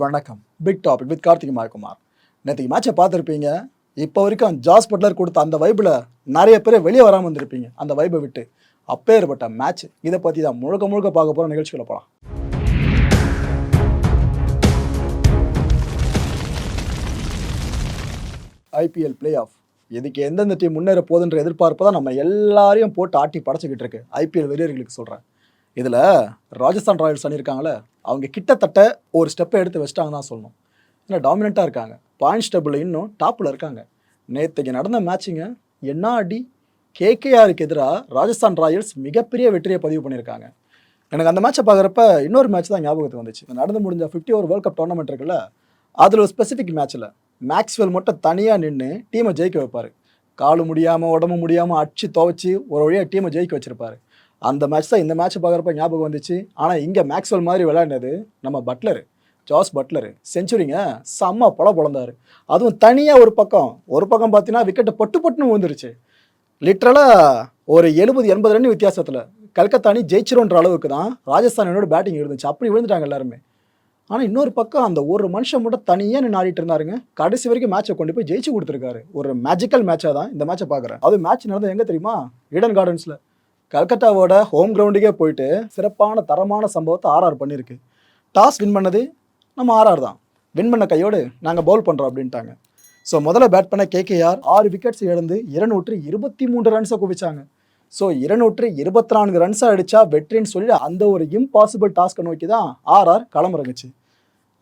வணக்கம். Big topic with Karthik Mayakumar நேற்றுக்கு மேட்சை பார்த்துருப்பீங்க. இப்போ வரைக்கும் ஜாஸ் பட்லர் கொடுத்த அந்த வைப்பில் நிறைய பேர் வெளியே வராமல் வந்திருப்பீங்க அந்த வைப்பை விட்டு அப்பேற்பட்ட மேட்ச் இதை பற்றி தான் முழுக்க முழுக்க பார்க்க போகிற நிகழ்ச்சிகளை போகலாம் ஐபிஎல் பிளே ஆஃப் இதுக்கு எந்தெந்த டீம் முன்னேற போகுதுன்ற எதிர்பார்ப்பு தான் நம்ம எல்லாரையும் போட்டு ஆட்டி படைச்சிக்கிட்டு இருக்கு. ஐபிஎல் வெறியர்களுக்கு சொல்கிறேன் இதில் ராஜஸ்தான் ராயல்ஸ் அணியிருக்காங்களே அவங்க கிட்டத்தட்ட ஒரு ஸ்டெப்பை எடுத்து வச்சிட்டாங்க தான் சொல்லணும். ஏன்னா டாமினண்ட்டாக இருக்காங்க. பாயிண்ட்ஸ் ஸ்டெப்பில் இன்னும் டாப்பில் இருக்காங்க. நேற்றுக்கு நடந்த மேட்சிங்க என்ன அடி கேகேஆருக்கு எதிராக ராஜஸ்தான் ராயல்ஸ் மிகப்பெரிய வெற்றியை பதிவு பண்ணியிருக்காங்க. எனக்கு அந்த மேட்சை பார்க்குறப்ப இன்னொரு மேட்ச் தான் ஞாபகத்துக்கு வந்துச்சு. இந்த நடந்து முடிஞ்ச fifty over world cup tournament இருக்குல்ல அதில் ஒரு ஸ்பெசிஃபிக் மேட்ச்சில் மேக்ஸ்வெல் மட்டும் தனியாக நின்று டீமை ஜெயிக்க வைப்பார். காலு முடியாமல் உடம்பு முடியாமல் அடிச்சு துவைச்சி ஒரு வழியாக டீமை ஜெயிக்க வச்சிருப்பாரு. அந்த மேட்ச் தான் இந்த மேட்ச் பார்க்குறப்ப ஞாபகம் வந்துச்சு. ஆனால் இங்கே மேக்ஸ்வெல் மாதிரி விளையாடினது நம்ம பட்லரு ஜாஸ் பட்லரு செஞ்சுரிங்க செம்ம பொல பொழந்தாரு அதுவும் தனியாக ஒரு பக்கம். ஒரு பக்கம் பார்த்தீங்கன்னா விக்கெட்டை பட்டு பட்டுன்னு விழுந்துருச்சு. லிட்ரலாக ஒரு எழுபது எண்பது ரன் வித்தியாசத்தில். கல்கத்தா அணி ஜெயிச்சிருன்ற அளவுக்கு தான் ராஜஸ்தான் பேட்டிங் இருந்துச்சு. அப்படி விழுந்துட்டாங்க எல்லாருமே. ஆனால் இன்னொரு பக்கம் அந்த ஒரு மனுஷன் மட்டும் தனியாக நின்று ஆடிட்டு இருந்தாருங்க. கடைசி வரைக்கும் மேட்சை கொண்டு போய் ஜெயிச்சு கொடுத்துருக்காரு. ஒரு மேஜிக்கல் மேட்சாக தான் இந்த மேட்சை பார்க்குறேன். அது மேட்ச் நடந்தது எங்கே தெரியுமா? ஈடன் கார்டன்ஸில் கல்கத்தாவோட ஹோம் கிரவுண்டுக்கே போயிட்டு சிறப்பான தரமான சம்பவத்தை ஆர்ஆர் பண்ணியிருக்கு டாஸ் வின் பண்ணது நம்ம ஆர்ஆர் தான். வின் பண்ண கையோடு நாங்கள் பவுல் பண்ணுறோம் அப்படின்ட்டாங்க. ஸோ முதல்ல பேட் பண்ண கேகேஆர் ஆறு விக்கெட்ஸ் இழந்து இருநூற்று இருபத்தி மூன்று ரன்ஸை குவிச்சாங்க. ஸோ இருநூற்று இருபத்தி நான்கு ரன்ஸாக அடித்தா வெற்றின்னு சொல்லி அந்த ஒரு இம்பாசிபிள் டாஸ்க்கை நோக்கி தான் ஆர்ஆர் களமிறங்குச்சு.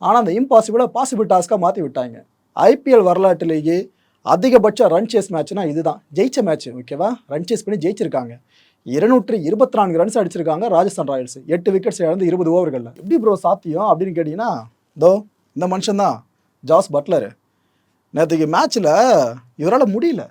ஆனால் அந்த இம்பாசிபிளை பாசிபிள் டாஸ்க்காக மாற்றி விட்டாங்க. ஐபிஎல் வரலாற்றிலேயே அதிகபட்ச ரன் சேஸ் மேட்ச்னா இதுதான் ஜெயிச்ச மேட்ச் ஓகேவா ரன் சேஸ் பண்ணி ஜெயிச்சிருக்காங்க. இருநூற்றி இருபத்தி நான்கு ரன்ஸ் அடிச்சிருக்காங்க ராஜஸ்தான் ராயல்ஸ். எட்டு விக்கெட்ஸ் இழந்து இருபது ஓவர்களில் எப்படி ப்ரோ சாத்தியம் அப்படின்னு கேட்டிங்கன்னா தோ இந்த மனுஷன் தான் ஜாஸ் பட்லரு. நேற்றுக்கு மேட்ச்சில் இவரால் முடியல.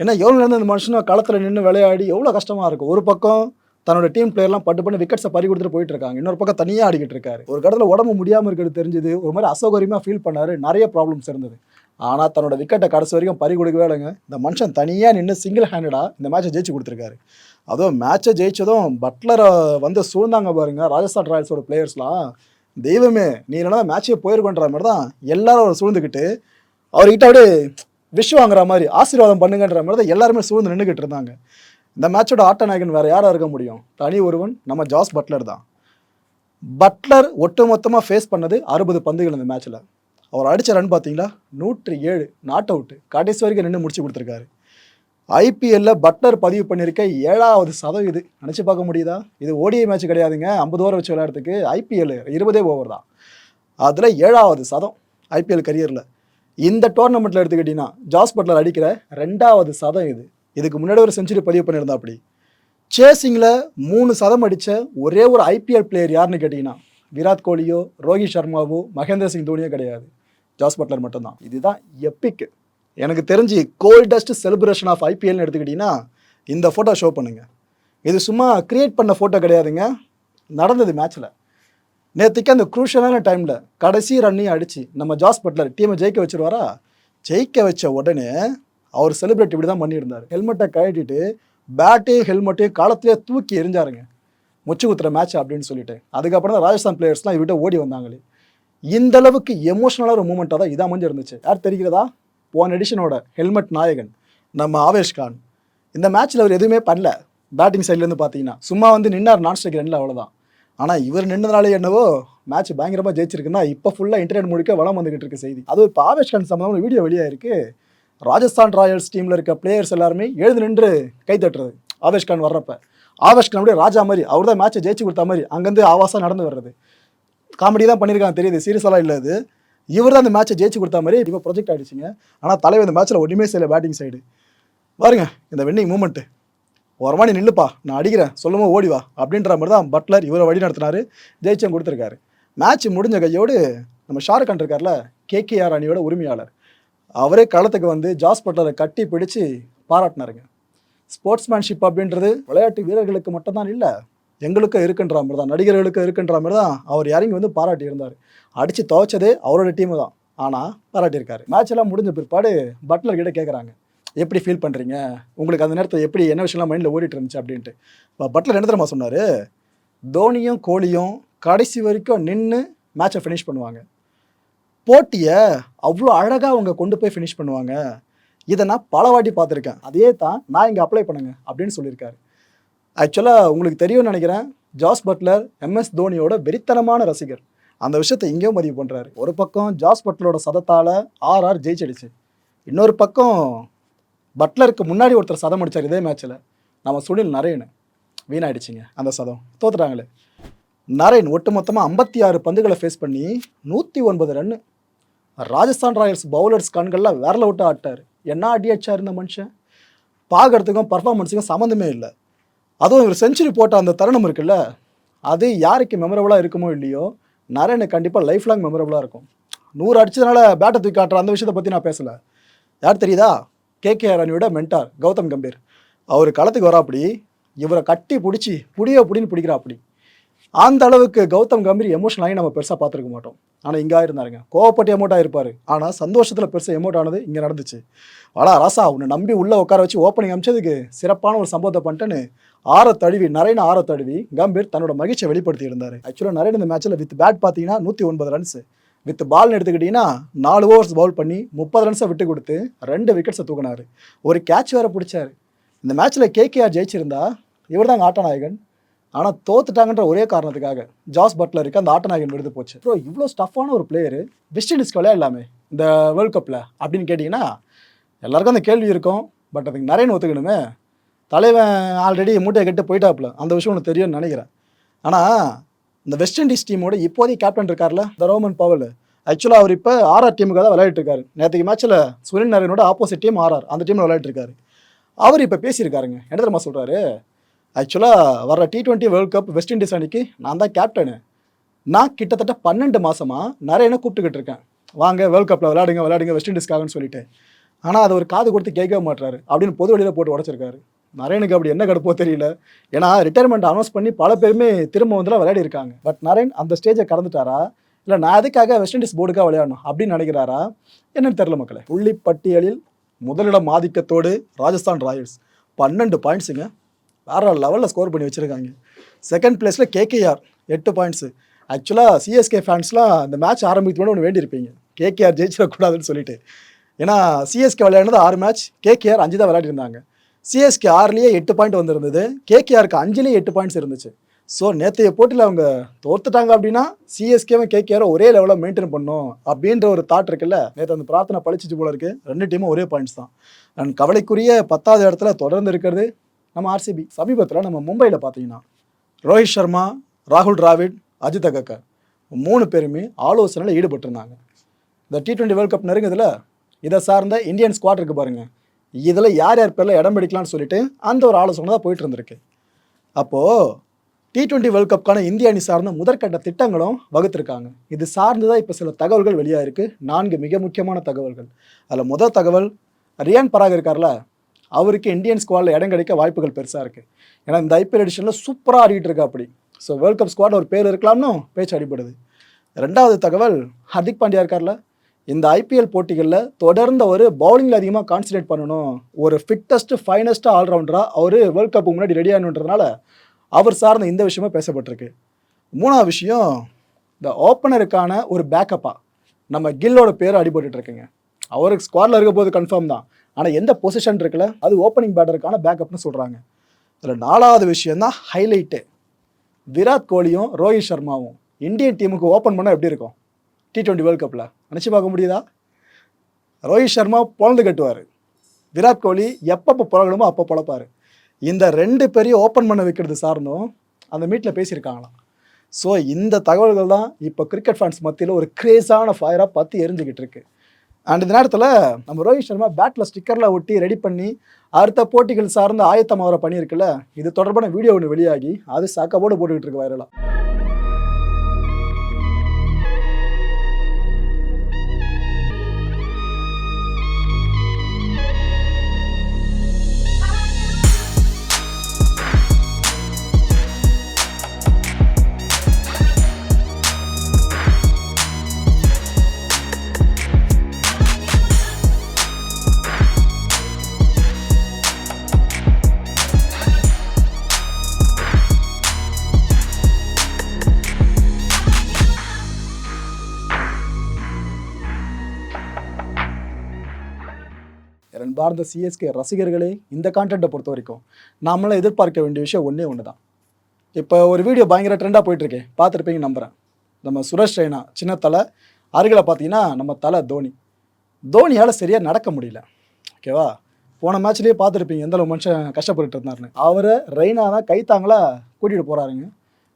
ஏன்னா எவ்வளோ நேரம் இந்த மனுஷனை களத்தில் நின்று விளையாடி எவ்வளோ கஷ்டமாக இருக்கும் ஒரு பக்கம் தன்னோட டீம் பிளேயர்லாம் பட்டு பண்ணி விக்கெட்ஸை பறி கொடுத்துட்டு போயிட்டு இருக்காங்க. இன்னொரு பக்கம் தனியாக ஆடிக்கிட்டு இருக்காரு. ஒரு கடத்தில் உடம்பு முடியாமல் இருக்கிறது தெரிஞ்சது. ஒரு மாதிரி அசௌகரியமாக ஃபீல் பண்ணாரு. நிறைய ப்ராப்ளம்ஸ் இருந்தது. ஆனால் தன்னோட விக்கெட்டை கடைசி வரைக்கும் பறி கொடுக்கவே இல்லைங்க. இந்த மனுஷன் தனியாக நின்று சிங்கிள் ஹேண்டடாக இந்த மேட்சை ஜெயிச்சு கொடுத்துருக்காரு. அதுவும் மேட்சை ஜெயிச்சதும் பட்லரை வந்து சூழ்ந்தாங்க பாருங்க ராஜஸ்தான் ராயல்ஸோட பிளேயர்ஸ்லாம் தெய்வமே நீ இல்லைனா மேட்சே போயிருக்கோன்ற மாதிரி தான் எல்லாரும் அவர் சூழ்ந்துக்கிட்டு அவர்கிட்ட அப்படியே விஷ் வாங்குற மாதிரி ஆசீர்வாதம் பண்ணுங்கன்ற மாதிரி தான் எல்லாருமே சூழ்ந்து நின்றுக்கிட்டு இருந்தாங்க. இந்த மேட்சோட ஆட்ட நாயகன் வேறு யாராக இருக்க முடியும்? தனி ஒருவன் நம்ம ஜாஸ் பட்லர் தான். பட்லர் ஒட்டுமொத்தமாக ஃபேஸ் பண்ணது அறுபது பந்துகள் இந்த மேட்ச்சில் அவர் அடித்த ரன் பார்த்தீங்களா நூற்றி ஏழு நாட் அவுட்டு கடைசி வரைக்கும் நின்று முடிச்சு கொடுத்துருக்காரு. ஐபிஎல்ல பட்லர் பதிவு பண்ணியிருக்க ஏழாவது சதம் இது நினச்சி பார்க்க முடியுதா? இது ஓடிஐ மேட்ச் கிடையாதுங்க. ஐம்பது ஓவர் வச்சு விளையாடுறதுக்கு ஐபிஎல் இருபதே ஓவர் தான். அதில் ஏழாவது சதம் ஐபிஎல் கரியரில் இந்த டோர்னமெண்ட்டில் எடுத்துக்கிட்டிங்கன்னா ஜாஸ் பட்லர் அடிக்கிற ரெண்டாவது சதம் இது இதுக்கு முன்னாடி ஒரு செஞ்சுரி பதிவு பண்ணியிருந்தா அப்படி. சேசிங்கில் மூணு சதம் அடித்த ஒரே ஒரு ஐபிஎல் பிளேயர் யாருன்னு கேட்டிங்கன்னா விராட் கோலியோ ரோஹித் சர்மாவோ மகேந்திர சிங் தோனியோ கிடையாது. ஜாஸ் பட்லர் மட்டும்தான். இதுதான் எப்பிக் எனக்கு தெரிஞ்சு கோல்டஸ்ட் செலிப்ரேஷன் ஆஃப் ஐபிஎல்னு எடுத்துக்கிட்டிங்கன்னா இந்த ஃபோட்டோ ஷோ பண்ணுங்கள் இது சும்மா கிரியேட் பண்ண ஃபோட்டோ கிடையாதுங்க. நடந்தது மேட்ச்சில் நேற்றுக்கு அந்த குரூஷியலான டைமில் கடைசி ரன்னையும் அடித்து நம்ம ஜாஸ் பட்லர் டீமை ஜெயிக்க வச்சுருவாரா? ஜெயிக்க வச்ச உடனே அவர் செலிப்ரேட் இப்படி தான் பண்ணியிருந்தார் ஹெல்மெட்டை கழட்டிட்டு பேட்டையும் ஹெல்மெட்டையும் காலத்திலே தூக்கி எரிஞ்சாருங்க முச்சு குத்துற மேட்ச் அப்படின்னு சொல்லிட்டு. அதுக்கப்புறம் தான் ராஜஸ்தான் பிளேயர்ஸ்லாம் இவர்கிட்ட ஓடி வந்தாங்களே. இந்த அளவுக்கு எமோஷனலான ஒரு மூமெண்ட்டாக தான் இதாக அமைஞ்சு இருந்துச்சு யார் தெரிகிறதா? போன எடிஷனோட ஹெல்மெட் நாயகன் நம்ம ஆவேஷ் கான். இந்த மேட்ச்சில் அவர் எதுவுமே பண்ணல. பேட்டிங் சைட்லேருந்து பார்த்தீங்கன்னா சும்மா வந்து நின்னார் நான் ஸ்ட்ரைக் ரெண்டில் அவ்வளோதான் ஆனால் இவர் நின்றதுனால என்னவோ மேட்ச் பயங்கரமாக ஜெயிச்சிருக்குன்னா இப்போ ஃபுல்லாக இன்டர்நெட் முழுக்க வளம் வந்துகிட்டு இருக்கு செய்தி. அது இப்போ ஆவேஷ் கான் சம்மந்தமான வீடியோ வெளியாயிருக்கு ராஜஸ்தான் ராயல்ஸ் டீமில் இருக்க பிளேயர்ஸ் எல்லாருமே எழுந்து நின்று கை தட்டுறது. ஆவேஷ் கான் வர்றப்ப. ஆவேஷ் கான் அப்படியே ராஜா மாதிரி அவர் தான் மேட்ச்சை ஜெயிச்சு கொடுத்த மாதிரி அங்கேருந்து ஆவாசம் நடந்து வர்றது. காமெடி தான் பண்ணியிருக்காங்க தெரியுது. சீரியஸெல்லாம் இல்லை அது. இவர் தான் அந்த மேட்ச்சை ஜெயிச்சு கொடுத்த மாதிரி இப்போ ப்ரொஜெக்ட் ஆகிடுச்சிங்க ஆனால் தலைவர் இந்த மேட்ச்சில் ஒன்றுமே செய்யலை பேட்டிங் சைடு பாருங்க இந்த வெண்ணிங் மூமெண்ட்டு ஒரு நீ நில்லுப்பா நான் அடிக்கிறேன் சொல்லுமோ ஓடி வா அப்படின்ற மாதிரி தான் பட்லர் இவரை வழி நடத்தினார் ஜெயிச்சம் கொடுத்துருக்காரு. மேட்ச் முடிஞ்ச கையோடு நம்ம ஷாருக் கான் இருக்கார்ல கேகேஆர் அணியோட உரிமையாளர். அவரே களத்துக்கு வந்து ஜாஸ் பட்லரை கட்டி பிடிச்சு பாராட்டினாருங்க. ஸ்போர்ட்ஸ்மேன்ஷிப் அப்படின்றது விளையாட்டு வீரர்களுக்கு மட்டும்தான் இல்லை எங்களுக்கும் இருக்குன்ற மாதிரி தான் நடிகர்களுக்கும் இருக்குன்ற மாதிரி தான் அவர் இறங்கி வந்து பாராட்டி இருந்தார். அடித்து துவைச்சதே அவரோட டீமு தான். ஆனால் பாராட்டியிருக்காரு. மேட்ச் எல்லாம் முடிஞ்ச பிற்பாடு பட்லர் கிட்ட கேட்குறாங்க எப்படி ஃபீல் பண்ணுறீங்க உங்களுக்கு அந்த நேரத்தில் எப்படி என்ன விஷயம்லாம் மைண்டில் ஓடிட்டு இருந்துச்சு? அப்படின்ட்டு. இப்போ பட்லர் என்ன தெரியுமா சொன்னார்? தோனியும் கோலியும் கடைசி வரைக்கும் நின்று மேட்சை ஃபினிஷ் பண்ணுவாங்க. போட்டியை அவ்வளோ அழகாக அவங்க கொண்டு போய் ஃபினிஷ் பண்ணுவாங்க. இதை நான் பல வாட்டி பார்த்துருக்கேன். அதே தான் நான் இங்கே அப்ளை பண்ணுங்க. அப்படின்னு சொல்லியிருக்காரு. ஆக்சுவலாக உங்களுக்கு தெரியும்னு நினைக்கிறேன் ஜாஸ் பட்லர் எம்எஸ் தோனியோட வெறித்தனமான ரசிகர். அந்த விஷயத்தை இங்கேயும் பதிவு பண்ணுறாரு ஒரு பக்கம் ஜாஸ் பட்லரோட சதத்தால் ஆர்ஆர் ஜெயிச்சடிச்சு. இன்னொரு பக்கம் பட்லருக்கு முன்னாடி ஒருத்தர் சதம் அடித்தார் இதே மேட்ச்சில் நம்ம சுனில் நரேன். வீணாயிடுச்சுங்க அந்த சதம். தோத்துட்டாங்களே. நரேன் ஒட்டுமொத்தமாக ஐம்பத்தி ஆறு பந்துகளை ஃபேஸ் பண்ணி நூற்றி ஒன்பது ரன்னு. ராஜஸ்தான் ராயல்ஸ் பவுலர்ஸ் கண்களில் விரல விட்டு ஆட்டார். என்ன அடி அடிச்சார் இந்த மனுஷன்? பார்க்கறதுக்கும் பர்ஃபார்மன்ஸுக்கும் சம்மந்தமே இல்லை. அதுவும் இவர் செஞ்சுரி போட்ட அந்த தருணம் இருக்குல்ல அது யாருக்கு மெமரபுளாக இருக்குமோ இல்லையோ நரேனுக்கு கண்டிப்பாக லைஃப் லாங் மெமரபுளாக இருக்கும். நூறு அடிச்சதுனால பேட்டை தூக்கி காட்டுற அந்த விஷயத்தை பற்றி நான் பேசலை. யார் தெரியுதா? கேகேஆர் அணியோட மென்டார் கௌதம் கம்பீர். அவர் களத்துக்கு வராப்படி இவரை கட்டி பிடிச்சி புடியோ புடின்னு பிடிக்கிறாப்படி அந்த அளவுக்கு கௌதம் கம்பீர் எமோஷனல் ஆகி நம்ம பெருசாக பார்த்துருக்க மாட்டோம். ஆனால் இங்கே இருந்தாருங்க கோவப்பட்டு எமோட்டாக இருப்பார் ஆனால் சந்தோஷத்தில் பெருசாக எமோட் ஆனது இங்கே நடந்துச்சு. வாடா ராசா உன்னை நம்பி உள்ளே உட்கார வச்சு ஓப்பனிங் அமைச்சதுக்கு சிறப்பான ஒரு சம்பவத்தை பண்ணிட்டேன்னு ஆற தழுவி நரேன் ஆற தழுவி கம்பீர் தன்னோட மகிழ்ச்சியை வெளிப்படுத்தி இருந்தார். ஆக்சுவலாக நரேன் இந்த மேட்ச்சில் வித் பேட் பார்த்தீங்கன்னா நூற்றி ஒன்பது ரன்ஸ் வித் பால்னு எடுத்துக்கிட்டிங்கன்னா நாலு ஓவர்ஸ் பவுல் பண்ணி முப்பது ரன்ஸை விட்டு கொடுத்து ரெண்டு விக்கெட்ஸை தூக்கினார். ஒரு கேட்ச் வேற பிடிச்சாரு. இந்த மேட்ச்சில் கேகேஆர் ஜெயிச்சிருந்தா இவர் தான் ஆட்டநாயகன் ஆனால் தோத்துட்டாங்கன்ற ஒரே காரணத்துக்காக ஜாஸ் பட்லருக்கு அந்த ஆட்டநாயகன் விருது போச்சு. ப்ரோ இவ்வளோ ஸ்டஃப்பான ஒரு பிளேயரு வெஸ்ட் இண்டீஸ்க்கு விளையாடலாமே இந்த வேர்ல்ட் கப்பில் அப்படின்னு கேட்டிங்கன்னா எல்லாருக்கும் அந்த கேள்வி இருக்கும். பட் அதுக்கு நரேன் ஒத்துக்கணுமே. தலைவன் ஆல்ரெடி மூட்டையை கட்டு போயிட்டாப்புல. அந்த விஷயம் ஒன்று தெரியும்னு நினைக்கிறேன். ஆனால் இந்த வெஸ்ட் இண்டீஸ் டீமோட இப்போதைக்கு கேப்டன் இருக்கார்ல த ரோமன் பவல் ஆக்சுவலாக அவர் இப்போ ஆர்ஆர் டீமுக்காக தான் விளையாடிட்டு இருக்காரு. நேற்றுக்கு மேட்ச்சில் சுனில் நரேனோட ஆப்போசிட் டீம் ஆர்ஆர் அந்த டீமில் விளையாடிட்டு இருக்காரு. அவர் இப்போ பேசியிருக்காருங்க. என்ன தெரியுமா சொல்கிறாரு ஆக்சுவலாக வர T twenty world cup West Indies அன்னைக்கு நான் தான் கேப்டனு நான் கிட்டத்தட்ட பன்னெண்டு மாதமாக நிறைய கூப்பிட்டுக்கிட்டு இருக்கேன். வாங்க வேர்ல்ட் கப்பில் விளையாடுங்க விளையாடுங்க வெஸ்ட் இண்டீஸ்க்காகன்னு சொல்லிட்டு. ஆனால் அதை ஒரு காது கொடுத்து கேட்கவே மாட்டாரு அப்படின்னு பொது வழியில் போட்டு உடச்சிருக்காரு. நரேனுக்கு அப்படி என்ன கடுப்போ தெரியல. ஏன்னா ரிட்டையர்மெண்ட் அனௌன்ஸ் பண்ணி பல பேருமே திரும்ப வந்துலாம் விளையாடி இருக்காங்க. பட் நரேன் அந்த ஸ்டேஜை கடந்துட்டாரா? இல்லை நான் எதுக்காக வெஸ்ட் இண்டீஸ் போர்டுக்காக விளையாடணும் அப்படின்னு நினைக்கிறாரா? என்னன்னு தெரியல மக்களே. புள்ளி பட்டியலில் முதலிடம் ஆதிக்கத்தோடு ராஜஸ்தான் ராயல்ஸ். பன்னெண்டு பாயிண்ட்ஸுங்க வேற லெவலில் ஸ்கோர் பண்ணி வச்சுருக்காங்க. செகண்ட் பிளேஸில் கேகேஆர் எட்டு பாயிண்ட்ஸு ஆக்சுவலாக சிஎஸ்கே ஃபேன்ஸ்லாம் அந்த மேட்ச் ஆரம்பிக்கணும்னு ஒன்று வேண்டியிருப்பீங்க. கேகேஆர் ஜெயிச்சிடக்கூடாதுன்னு சொல்லிட்டு. ஏன்னா சிஎஸ்கே விளையாடுனது ஆறு மேட்ச் கேகேஆர் அஞ்சு தான் விளையாடிருந்தாங்க. சிஎஸ்கே ஆறுலேயே எட்டு பாயிண்ட் வந்திருந்தது. கேகேஆருக்கு அஞ்சுலேயே எட்டு பாயிண்ட்ஸ் இருந்துச்சு. ஸோ நேற்றைய போட்டியில் அவங்க தோர்த்துட்டாங்க அப்படின்னா சிஎஸ்கேவும் கேகேஆரும் ஒரே லெவலில் மெயின்டைன் பண்ணும் அப்படின்ற ஒரு தாட் இருக்குல்ல. நேற்று அந்த பிரார்த்தனை பழிச்சிச்சு போல இருக்குது ரெண்டு டீமும் ஒரே பாயிண்ட்ஸ் தான். அண்ட் கவலைக்குரிய பத்தாவது இடத்துல தொடர்ந்து இருக்கிறது நம்ம ஆர்சிபி சமீபத்தில் நம்ம மும்பையில் பார்த்தீங்கன்னா ரோஹித் சர்மா ராகுல் டிராவிட் அஜித் அகக்கர் மூணு பேருமே ஆலோசனையில் ஈடுபட்டிருந்தாங்க. இந்த டி ட்வெண்ட்டி வேர்ல்ட் கப் நெருங்குதுல இதை சார்ந்த இந்தியன் ஸ்குவாட் இருக்குது பாருங்கள் இதில் யார் யார் பேரில் இடம் பிடிக்கலாம்னு சொல்லிட்டு அந்த ஒரு ஆலோசனை தான் போயிட்டு இருந்திருக்கு. அப்போது டி ட்வெண்ட்டி வேர்ல்ட் கப்க்கான இந்திய அணி சார்ந்த முதற்கட்ட திட்டங்களும் வகுத்திருக்காங்க. இது சார்ந்து தான் இப்போ சில தகவல்கள் வெளியாக இருக்குது நான்கு மிக முக்கியமான தகவல்கள். அதில் முதல் தகவல் ரியான் பராக் இருக்கார்ல அவருக்கு இந்தியன் ஸ்குவாடில் இடம் கிடைக்க வாய்ப்புகள் பெருசாக இருக்குது ஏன்னா இந்த ஐபிஎல் எடிஷனில் சூப்பராக ஆடிட்டு இருக்கா அப்படி. ஸோ வேர்ல்ட் கப் ஸ்குவாட் ஒரு பேர் இருக்கலாம்னு பேச்சு அடிப்படுது ரெண்டாவது தகவல் ஹர்திக் பாண்டியா இருக்கார்ல. இந்த ஐபிஎல் போட்டிகளில் தொடர்ந்து ஒரு பவுலிங்கில் அதிகமாக கான்சன்ட்ரேட் பண்ணணும். ஒரு ஃபிட்டஸ்ட்டு ஃபைனஸ்ட்டு ஆல்ரவுண்டராக அவர் வேர்ல்ட் கப்புக்கு முன்னாடி ரெடி ஆகணுன்றதுனால அவர் சார்ந்த இந்த விஷயமும் பேசப்பட்டிருக்கு. மூணாவது விஷயம் இந்த ஓப்பனருக்கான ஒரு பேக்கப்பாக நம்ம கில்லோட பேர் அடிபட்டுட்டு இருக்குங்க. அவருக்கு ஸ்குவாடில் இருக்க போது கன்ஃபார்ம் தான். ஆனால் எந்த பொசிஷன் இருக்குல்ல அது ஓப்பனிங் பேட்டருக்கான பேக்கப்னு சொல்கிறாங்க இதில் நாலாவது விஷயம் தான் ஹைலைட்டு விராட் கோலியும் ரோஹித் சர்மாவும் இந்தியன் டீமுக்கு ஓப்பன் பண்ணால் எப்படி இருக்கும்? டி டுவெண்ட்டி வேர்ல்ட் கப்பில் நினச்சி பார்க்க முடியுதா? ரோஹித் சர்மா பொழந்து கட்டுவார். விராட் கோலி எப்பப்போ புழகணுமோ அப்போ பொழப்பார். இந்த ரெண்டு பேரையும் ஓப்பன் பண்ண வைக்கிறது சார்ந்தும் அந்த மீட்டில் பேசியிருக்காங்களாம். ஸோ இந்த தகவல்கள் தான் இப்போ கிரிக்கெட் ஃபேன்ஸ் மத்தியில் ஒரு கிரேஸான ஃபயராக பற்றி எரிஞ்சுக்கிட்டு இருக்குது அண்ட் இந்த நேரத்தில் நம்ம ரோஹித் சர்மா பேட்டில் ஸ்டிக்கரில் ஒட்டி ரெடி பண்ணி அடுத்த போட்டிகள் சார்ந்த ஆயத்தம் அவரை பண்ணியிருக்குல்ல இது தொடர்பான வீடியோ ஒன்று வெளியாகி அது சக்கப்போடு போட்டுக்கிட்டு இருக்கு வைரலாக பாரத சிஎஸ்கே ரசிகர்களே இந்த கான்டென்ட்டை பொறுத்த வரைக்கும் நாமெல்லாம் எதிர்பார்க்க வேண்டிய விஷயம் ஒன்றே ஒன்று தான் இப்போ ஒரு வீடியோ பயங்கர ட்ரெண்டாக போயிட்டுருக்கேன் பார்த்துருப்பீங்க நம்புகிறேன் நம்ம சுரேஷ் ரெய்னா சின்ன தலை அருகில் பார்த்தீங்கன்னா நம்ம தலை தோனி. தோனியால் சரியாக நடக்க முடியல. ஓகேவா போன மேட்ச்லேயே பார்த்துருப்பீங்க எந்த அளவு மனுஷன் கஷ்டப்பட்டு இருந்தாருன்னு. அவரை ரெய்னா தான் கைத்தாங்களா கூட்டிகிட்டு போகிறாருங்க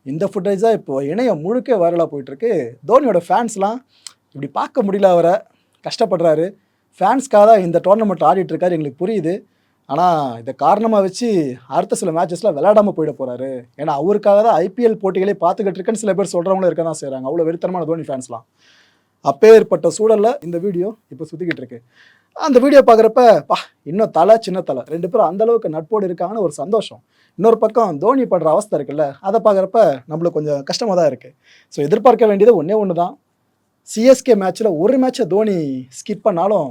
இந்த ஃபுட்டேஜாக இப்போ இணையம் முழுக்க வைரலாக போயிட்டுருக்கு. தோனியோட ஃபேன்ஸ்லாம் இப்படி பார்க்க முடியல அவரை. கஷ்டப்படுறாரு. ஃபேன்ஸ்க்காக தான் இந்த டோர்னமெண்ட் ஆடிட்டு இருக்காரு எங்களுக்கு புரியுது. ஆனால் இதை காரணமாக வச்சு அடுத்த சில மேட்சஸில் விளையாடாமல் போயிட போகிறாரு ஏன்னா அவருக்காக தான் ஐபிஎல் போட்டிகளே பார்த்துக்கிட்டு இருக்கேன்னு சில பேர் சொல்கிறவங்களும் இருக்க தான் செய்கிறாங்க அவ்வளோ வெறித்தனமான தோனி ஃபேன்ஸ்லாம் அப்பேற்பட்ட சூழலில் இந்த வீடியோ இப்போ சுற்றிக்கிட்டு இருக்கு. அந்த வீடியோ பார்க்குறப்ப பா இன்னும் தலை சின்ன தலை. ரெண்டு பேரும் அந்தளவுக்கு நட்போடு இருக்காங்கன்னு ஒரு சந்தோஷம். இன்னொரு பக்கம் தோனி படுற அவஸ்தை இருக்குல்ல அதை பார்க்குறப்ப நம்மளுக்கு கொஞ்சம் கஷ்டமாக தான் இருக்குது ஸோ எதிர்பார்க்க வேண்டியது ஒன்றே ஒன்று தான் சிஎஸ்கே மேட்ச்சில் ஒரு மேட்சை தோனி ஸ்கிப் பண்ணாலும்